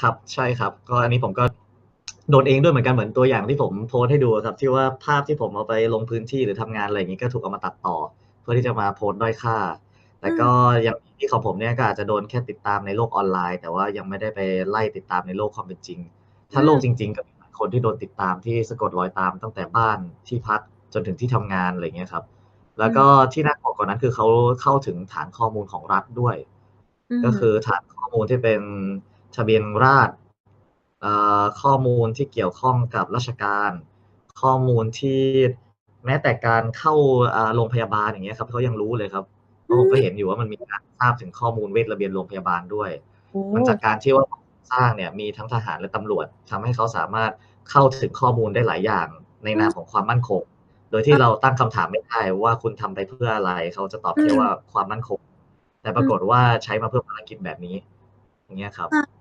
ครับใช่ครับ ก็อันนี้ผมก็โดนเองด้วยเหมือนกันเหมือนตัวอย่างที่ผมโพสต์ให้ดูอะครับ ที่ว่าภาพที่ผมเอาไปลงพื้นที่หรือทำงานอะไรอย่างงี้ก็ถูกเอามาตัดต่อ เพื่อที่จะมาโพสต์ด้อยค่า แต่อืมก็อย่างที่ของผมเนี่ยก็อาจจะโดนแค่ติดตามในโลกออนไลน์ แต่ว่ายังไม่ได้ไปไล่ติดตามในโลกความเป็นจริง ถ้าโลกอืมจริง ๆ ก็มีหลายคนที่โดนติดตามที่สะกดรอยตามตั้งแต่บ้านที่พักจนถึงที่ทำงานอะไรอย่างเงี้ยครับ แล้อืวก็มที่น่ากลัวกว่านั้นคือเขาเข้าถึงฐานข้อมูลของรัฐด้วยอือก็ฮึคือฐานข้อมูลที่เป็น ทะเบียนราษฎร์เอ่อข้อมูลที่เกี่ยวข้องกับราชการ ข้อมูลที่แม้แต่การเข้าอ่าโรงพยาบาลอย่างเงี้ยครับเขายังรู้เลยครับเพอืราะผมก็มเห็นอยู่ว่ามันมีการทราบถึงข้อมูลเวชระเบียนโรงพยาบาลด้วยโอ้มันจากการที่ว่าสร้างเนี่ยมีทั้งทหารและตำรวจทำให้เขาสามารถเข้าถึงข้อมูลได้หลายอย่างในอืนามมของความมั่นคง โดยที่เราตั้งคำถามไม่ได้ว่าคุณทำไปเพื่ออะไร เขาจะตอบอืแค่มว่าความมั่นคง แต่ปอืรากฏมว่าใช้มาเพื่อภารกิจแบบนี้ อย่างเงี้ยครับค่ะ